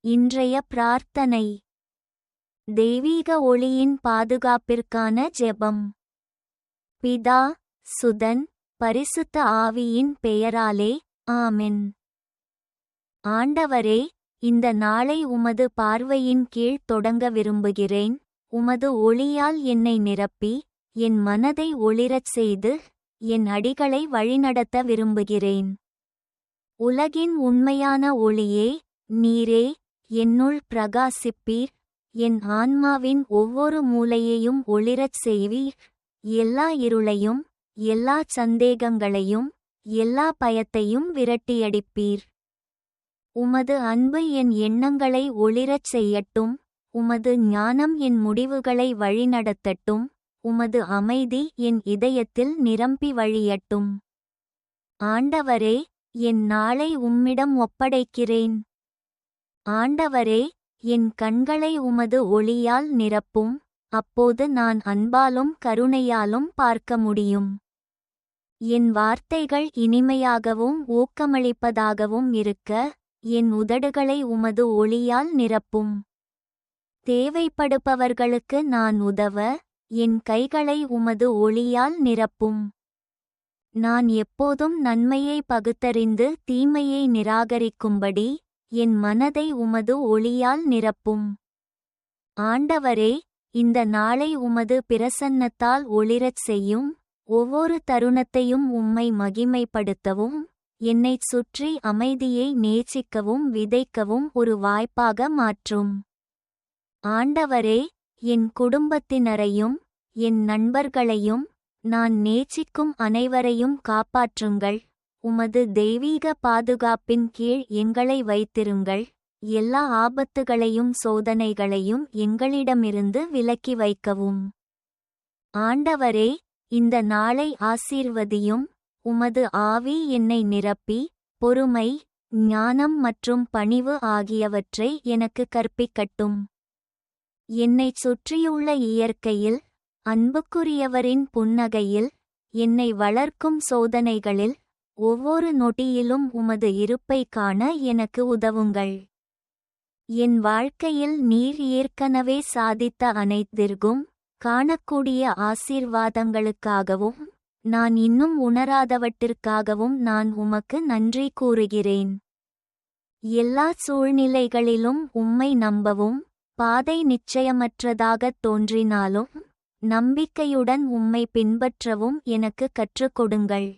இன்றைய பிரார்த்தனை. தெய்வீக ஒளியின் பாதுகாப்பிற்கான ஜெபம். பிதா சுதன் பரிசுத்த ஆவியின் பெயராலே ஆமென். ஆண்டவரே இந்த நாளை உமது பார்வையின் கீழ் தொடங்க விரும்புகிறேன். உமது ஒளியால் என்னை நிரப்பி என் மனதை ஒளிரச் செய்து என் அடிகளை வழிநடத்த விரும்புகிறேன். உலகின் உண்மையான ஒளியே நீரே என்னுள் பிரகாசிப்பீர் என் ஆன்மாவின் ஒவ்வொரு மூலையையும் ஒளிரச் செய்வீர். எல்லா இருளையும் எல்லா சந்தேகங்களையும் எல்லா பயத்தையும் விரட்டியடிப்பீர். உமது அன்பு என் எண்ணங்களை ஒளிரச் செய்யட்டும் உமது ஞானம் என் முடிவுகளை வழிநடத்தட்டும் உமது அமைதி என் இதயத்தில் நிரம்பி வழியட்டும். ஆண்டவரே என் நாளை உம்மிடம் ஒப்படைக்கிறேன். ஆண்டவரே என் கண்களை உமது ஒளியால் நிரப்பும். அப்போது நான் அன்பாலும் கருணையாலும் பார்க்க முடியும். என் வார்த்தைகள் இனிமையாகவும் ஊக்கமளிப்பதாகவும் இருக்க என் உதடுகளை உமது ஒளியால் நிரப்பும். தேவைப்படுபவர்களுக்கு நான் உதவ என் கைகளை உமது ஒளியால் நிரப்பும். நான் எப்போதும் நன்மையை பகுத்தறிந்து தீமையை நிராகரிக்கும்படி என் மனதை உமது ஒளியால் நிரப்பும். ஆண்டவரே இந்த நாளை உமது பிரசன்னத்தால் ஒளிரச் செய்யும். ஒவ்வொரு தருணத்தையும் உம்மை மகிமைப்படுத்தவும். என்னைச் சுற்றி அமைதியை நேசிக்கவும் விதைக்கவும் ஒரு வாய்ப்பாக மாற்றும். ஆண்டவரே என் குடும்பத்தினரையும் என் நண்பர்களையும் நான் நேசிக்கும் அனைவரையும் காப்பாற்றுங்கள். உமது தெய்வீக பாதுகாப்பின் கீழ் எங்களை வைத்திருங்கள். எல்லா ஆபத்துகளையும் சோதனைகளையும் எங்களிடமிருந்து விலக்கி வைக்கவும். ஆண்டவரே இந்த நாளை ஆசீர்வதியும். உமது ஆவி என்னை நிரப்பி பொறுமை ஞானம் மற்றும் பணிவு ஆகியவற்றை எனக்கு கற்பிக்கட்டும். என்னைச் சுற்றியுள்ள இயற்கையில் அன்புக்குரியவரின் புன்னகையில் என்னை வளர்க்கும் சோதனைகளில் ஒவ்வொரு நொடியிலும் உமது இருப்பை காண எனக்கு உதவுங்கள். என் வாழ்க்கையில் நீர் ஏற்கனவே சாதித்த அனைத்திற்கும் காணக்கூடிய ஆசீர்வாதங்களுக்காகவும் நான் இன்னும் உணராதவற்றிற்காகவும் நான் உமக்கு நன்றி கூறுகிறேன். எல்லா சூழ்நிலைகளிலும் உம்மை நம்பவும் பாதை நிச்சயமற்றதாகத் தோன்றினாலும் நம்பிக்கையுடன் உம்மை பின்பற்றவும் எனக்கு கற்றுக்கொடுங்கள்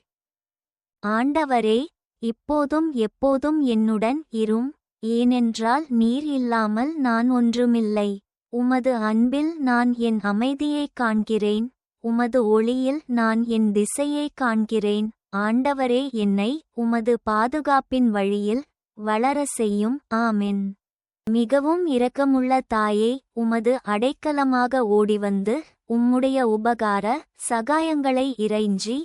ஆண்டவரே இப்போதும் எப்போதும் என்னுடன் இரும் ஏனென்றால் நீர் இல்லாமல் நான் ஒன்றுமில்லை. உமது அன்பில் நான் என் அமைதியைக் காண்கிறேன் உமது ஒளியில் நான் என் திசையைக் காண்கிறேன். ஆண்டவரே என்னை உமது பாதுகாப்பின் வழியில் வளர செய்யும். ஆமென். மிகவும் இரக்கமுள்ள தாயே உமது அடைக்கலமாக ஓடிவந்து உம்முடைய உபகார சகாயங்களை இறைஞ்சி